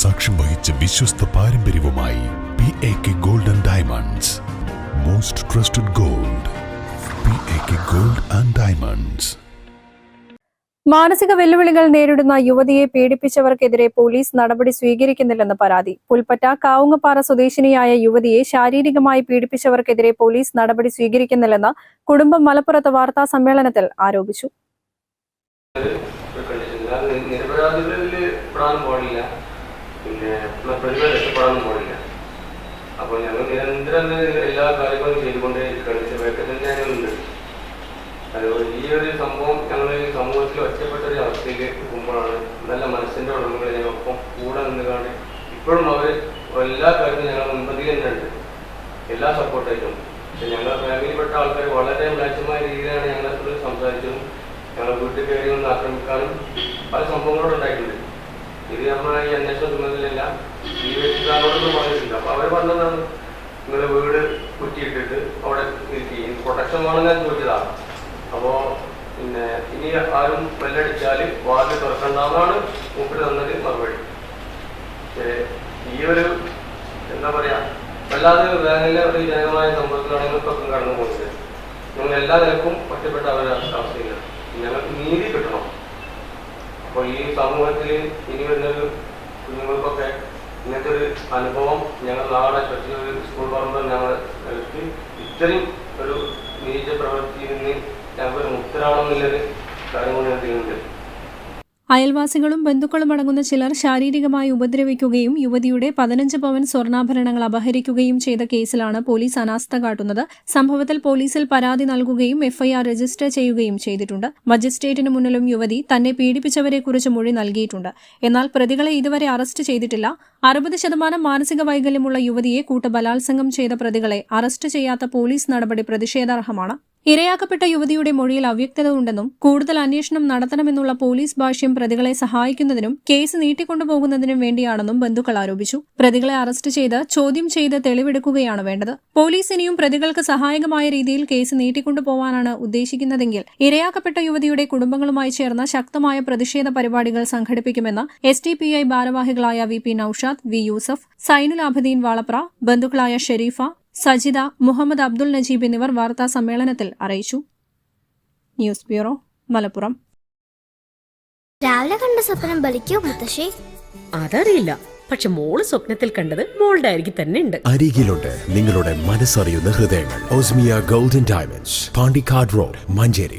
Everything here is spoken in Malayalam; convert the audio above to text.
സാക്ഷ്യം വഹിച്ച വിശ്വസ്ത പാരമ്പര്യവുമായി P A K gold and diamonds most trusted gold P A K gold and diamonds മാനസിക വെല്ലുവിളികൾ നേരിടുന്ന യുവതിയെ പീഡിപ്പിച്ചവർക്കെതിരെ പോലീസ് നടപടി സ്വീകരിക്കുന്നില്ലെന്ന് പരാതി. പുൽപ്പറ്റ കാവുങ്ങപ്പാറ സ്വദേശിനിയായ യുവതിയെ ശാരീരികമായി പീഡിപ്പിച്ചവർക്കെതിരെ പോലീസ് നടപടി സ്വീകരിക്കുന്നില്ലെന്ന് കുടുംബം മലപ്പുറത്ത് വാർത്താ സമ്മേളനത്തിൽ ആരോപിച്ചു. നിരപരാധികളിൽ പാടില്ല. പിന്നെ പ്രതിഭ രക്ഷപ്പെടാനും പോകില്ല അപ്പോൾ ഞങ്ങൾ നിരന്തരം എല്ലാ കാര്യങ്ങളും ചെയ്തുകൊണ്ടേ കണ്ടീഷൻ വേക്കത്തിൽ ഞങ്ങളുണ്ട് അതുപോലെ ഈ ഒരു സംഭവം ഞങ്ങൾ സമൂഹത്തിൽ ഒറ്റപ്പെട്ട ഒരു അവസ്ഥയിലേക്ക് എത്തുമ്പോഴാണ് നല്ല മനസ്സിന്റെ ഉടമകൾ ഞങ്ങൾക്കൊപ്പം കൂടെ നിന്നുകാണ് ഇപ്പോഴും അവർ എല്ലാ കാര്യത്തിലും ഞങ്ങൾ മുൻപന്തിയിൽ തന്നെയുണ്ട്. എല്ലാ സപ്പോർട്ടായിട്ടും പക്ഷെ ഞങ്ങളുടെ ഫാമിലിയിൽപ്പെട്ട ആൾക്കാർ വളരെ മ്ലേച്ഛമായ രീതിയിലാണ് ഞങ്ങളെ സംസാരിച്ചതും ഞങ്ങളെ വീട്ടിൽ കയറി ഒന്ന് ആക്രമിക്കാനും പല സംഭവങ്ങളോട് ഉണ്ടായിട്ടുണ്ട്. ഇത് നമ്മൾ ഈ അന്വേഷണ ഈ വ്യക്തികളോടൊന്നും പറഞ്ഞിട്ടില്ല. അപ്പൊ അവർ പറഞ്ഞതാണ് നിങ്ങളുടെ വീട് കുറ്റിയിട്ടിട്ട് അവിടെ പ്രൊട്ടക്ഷൻ വേണം ഞാൻ ചോദിച്ചതാണ്. അപ്പോ പിന്നെ ഇനി ആരും വെല്ലടിച്ചാൽ വാതിൽ തുറക്കണ്ടെന്നാണ് മൂപ്പര് തന്നത് മറുപടി. ഈ ഒരു എന്താ പറയാ വല്ലാതെ വേനലിലെ ഒരു ജനകമായ സമ്പർക്കമാണ് ഞങ്ങൾക്കൊക്കെ കടന്നു പോകുന്നത് ഞങ്ങൾ എല്ലാ നിലക്കും ഒറ്റപ്പെട്ട അവരുടെ അവസ്ഥയിലാണ് ഞങ്ങൾക്ക് നീതി കിട്ടണം. അപ്പോൾ ഈ സമൂഹത്തിൽ ഇനി വരുന്നൊരു കുഞ്ഞുങ്ങൾക്കൊക്കെ ഇങ്ങനത്തെ ഒരു അനുഭവം ഞങ്ങൾ നാളെ ഒരു സ്കൂൾ പറമ്പ് ഞങ്ങൾ ഇത്രയും ഒരു നീച പ്രവൃത്തിയിൽ നിന്ന് ഞങ്ങൾക്ക് മുക്തരാണെന്നുള്ളൊരു കാര്യം കൂടി ഞാൻ ചെയ്യുന്നുണ്ട്. അയൽവാസികളും ബന്ധുക്കളും അടങ്ങുന്ന ചിലർ ശാരീരികമായി ഉപദ്രവിക്കുകയും യുവതിയുടെ പതിനഞ്ച് പവൻ സ്വർണാഭരണങ്ങൾ അപഹരിക്കുകയും ചെയ്ത കേസിലാണ് പോലീസ് അനാസ്ഥ കാട്ടുന്നത്. സംഭവത്തിൽ പോലീസിൽ പരാതി നൽകുകയും എഫ്ഐആർ രജിസ്റ്റർ ചെയ്യുകയും ചെയ്തിട്ടുണ്ട്. മജിസ്ട്രേറ്റിന് മുന്നിലും യുവതി തന്നെ പീഡിപ്പിച്ചവരെക്കുറിച്ച് മൊഴി നൽകിയിട്ടുണ്ട്. എന്നാൽ പ്രതികളെ ഇതുവരെ അറസ്റ്റ് ചെയ്തിട്ടില്ല. അറുപത് ശതമാനം മാനസിക വൈകല്യമുള്ള യുവതിയെ കൂട്ടബലാത്സംഗം ചെയ്ത പ്രതികളെ അറസ്റ്റ് ചെയ്യാത്ത പോലീസ് നടപടി പ്രതിഷേധാർഹമാണ്. ഇരയാക്കപ്പെട്ട യുവതിയുടെ മൊഴിയിൽ അവ്യക്തത ഉണ്ടെന്നും കൂടുതൽ അന്വേഷണം നടത്തണമെന്നുള്ള പോലീസ് ഭാഷ്യം പ്രതികളെ സഹായിക്കുന്നതിനും കേസ് നീട്ടിക്കൊണ്ടുപോകുന്നതിനും വേണ്ടിയാണെന്നും ബന്ധുക്കൾ ആരോപിച്ചു. പ്രതികളെ അറസ്റ്റ് ചെയ്ത് ചോദ്യം ചെയ്ത് തെളിവെടുക്കുകയാണ് വേണ്ടത്. പോലീസ് ഇനിയും പ്രതികൾക്ക് സഹായകമായ രീതിയിൽ കേസ് നീട്ടിക്കൊണ്ടുപോവാനാണ് ഉദ്ദേശിക്കുന്നതെങ്കിൽ ഇരയാക്കപ്പെട്ട യുവതിയുടെ കുടുംബങ്ങളുമായി ചേർന്ന് ശക്തമായ പ്രതിഷേധ പരിപാടികൾ സംഘടിപ്പിക്കുമെന്ന് എസ് ഡി പി ഐ ഭാരവാഹികളായ V P Naushad V Yusuf Zainul Abideen Valapra ബന്ധുക്കളായ Sherifa Sajitha Muhammad Abdul Najeeb എന്നിവർ വാർത്താ സമ്മേളനത്തിൽ അറിയിച്ചു. News bureau Malappuram. രാവിലെ കണ്ട സ്വപ്നം ബലിക്കോ മുത്തശ്ശി? അതറിയില്ല. പക്ഷെ മോൾ സ്വപ്നത്തിൽ കണ്ടത് മോളുടെ അരികിൽ തന്നെ ഉണ്ട്. അരികിലുണ്ട് നിങ്ങളുടെ മനസ്സറിയുന്ന ഹൃദയങ്ങൾ. Osmia golden diamonds Pandikkad road Manjeri.